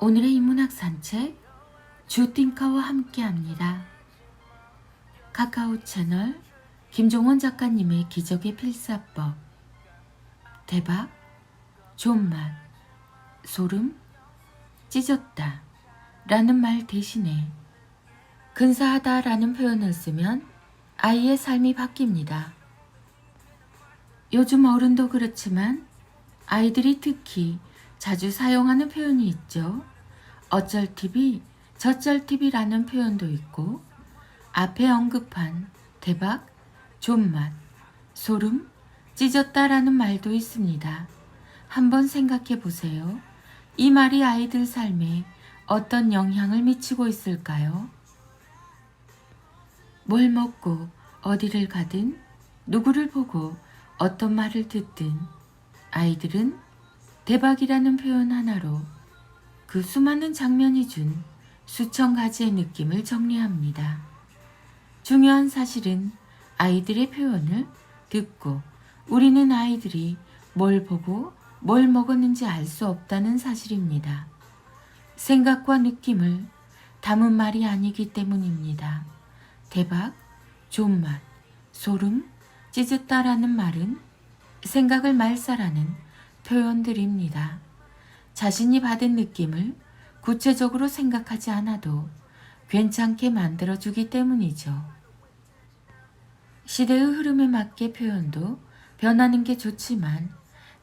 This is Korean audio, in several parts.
오늘의 인문학 산책 주띵카와 함께합니다. 카카오 채널 김종원 작가님의 기적의 필사법 대박 존맛 소름 찢었다 라는 말 대신에 근사하다 라는 표현을 쓰면 아이의 삶이 바뀝니다. 요즘 어른도 그렇지만 아이들이 특히 자주 사용하는 표현이 있죠. 어쩔 TV, 저쩔 TV라는 표현도 있고, 앞에 언급한 대박, 존맛, 소름, 찢었다라는 말도 있습니다. 한번 생각해 보세요. 이 말이 아이들 삶에 어떤 영향을 미치고 있을까요? 뭘 먹고 어디를 가든 누구를 보고 어떤 말을 듣든 아이들은 대박이라는 표현 하나로 그 수많은 장면이 준 수천 가지의 느낌을 정리합니다. 중요한 사실은 아이들의 표현을 듣고 우리는 아이들이 뭘 보고 뭘 먹었는지 알 수 없다는 사실입니다. 생각과 느낌을 담은 말이 아니기 때문입니다. 대박, 존맛, 소름, 찢었다라는 말은 생각을 말살하는 표현들입니다. 자신이 받은 느낌을 구체적으로 생각하지 않아도 괜찮게 만들어주기 때문이죠. 시대의 흐름에 맞게 표현도 변하는 게 좋지만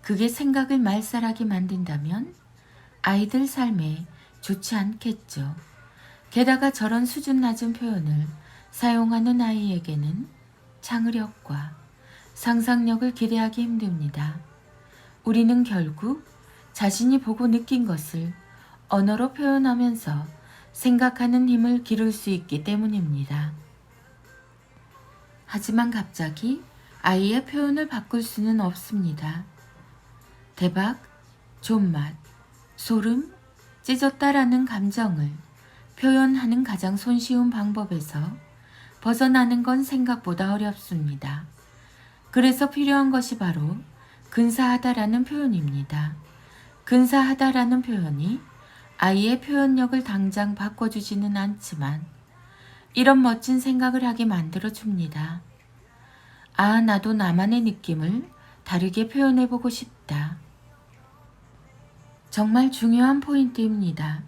그게 생각을 말살하게 만든다면 아이들 삶에 좋지 않겠죠. 게다가 저런 수준 낮은 표현을 사용하는 아이에게는 창의력과 상상력을 기대하기 힘듭니다. 우리는 결국 자신이 보고 느낀 것을 언어로 표현하면서 생각하는 힘을 기를 수 있기 때문입니다. 하지만 갑자기 아이의 표현을 바꿀 수는 없습니다. 대박, 존맛, 소름, 찢었다라는 감정을 표현하는 가장 손쉬운 방법에서 벗어나는 건 생각보다 어렵습니다. 그래서 필요한 것이 바로 근사하다라는 표현입니다. 근사하다라는 표현이 아이의 표현력을 당장 바꿔주지는 않지만 이런 멋진 생각을 하게 만들어 줍니다. 아, 나도 나만의 느낌을 다르게 표현해 보고 싶다. 정말 중요한 포인트입니다.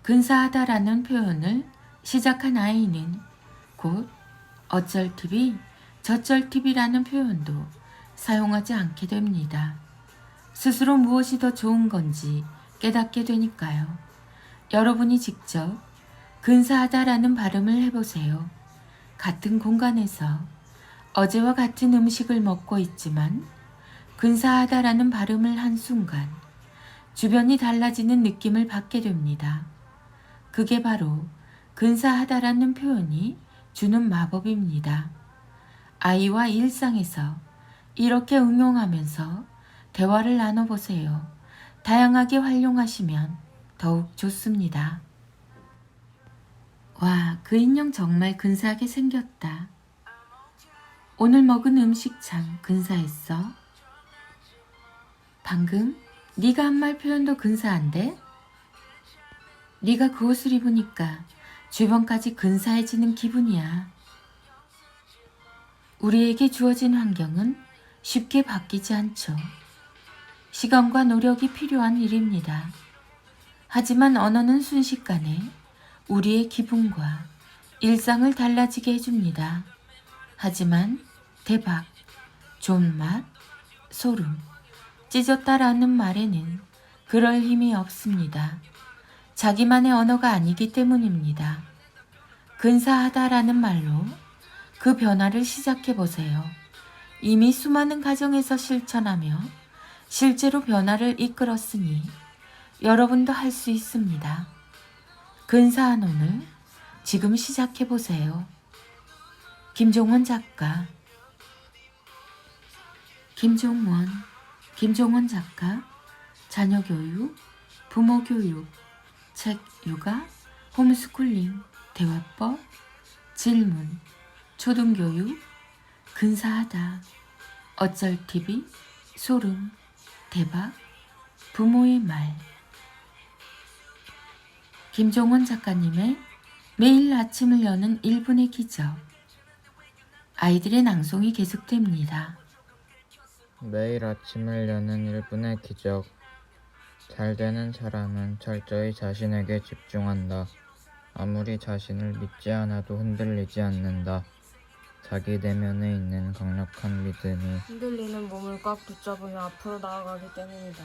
근사하다라는 표현을 시작한 아이는 곧 어쩔 TV, 저쩔 TV라는 표현도 사용하지 않게 됩니다. 스스로 무엇이 더 좋은 건지 깨닫게 되니까요. 여러분이 직접 근사하다라는 발음을 해보세요. 같은 공간에서 어제와 같은 음식을 먹고 있지만 근사하다라는 발음을 한 순간 주변이 달라지는 느낌을 받게 됩니다. 그게 바로 근사하다라는 표현이 주는 마법입니다. 아이와 일상에서 이렇게 응용하면서 대화를 나눠보세요. 다양하게 활용하시면 더욱 좋습니다. 와, 그 인형 정말 근사하게 생겼다. 오늘 먹은 음식 참 근사했어. 방금 네가 한 말 표현도 근사한데? 네가 그 옷을 입으니까 주변까지 근사해지는 기분이야. 우리에게 주어진 환경은 쉽게 바뀌지 않죠. 시간과 노력이 필요한 일입니다. 하지만 언어는 순식간에 우리의 기분과 일상을 달라지게 해줍니다. 하지만 대박, 존맛, 소름, 찢었다라는 말에는 그럴 힘이 없습니다. 자기만의 언어가 아니기 때문입니다. 근사하다라는 말로 그 변화를 시작해 보세요. 이미 수많은 가정에서 실천하며 실제로 변화를 이끌었으니 여러분도 할 수 있습니다. 근사한 오늘 지금 시작해 보세요. 김종원 작가 김종원 김종원 작가 자녀 교육 부모 교육 책 육아 홈스쿨링 대화법 질문 초등교육 근사하다 어쩔 TV 소름 대박 부모의 말 김종원 작가님의 매일 아침을 여는 1분의 기적. 아이들의 낭송이 계속됩니다. 매일 아침을 여는 1분의 기적. 잘 되는 사람은 철저히 자신에게 집중한다. 아무리 자신을 믿지 않아도 흔들리지 않는다. 자기 내면에 있는 강력한 믿음이 흔들리는 몸을 꽉 붙잡으며 앞으로 나아가기 때문이다.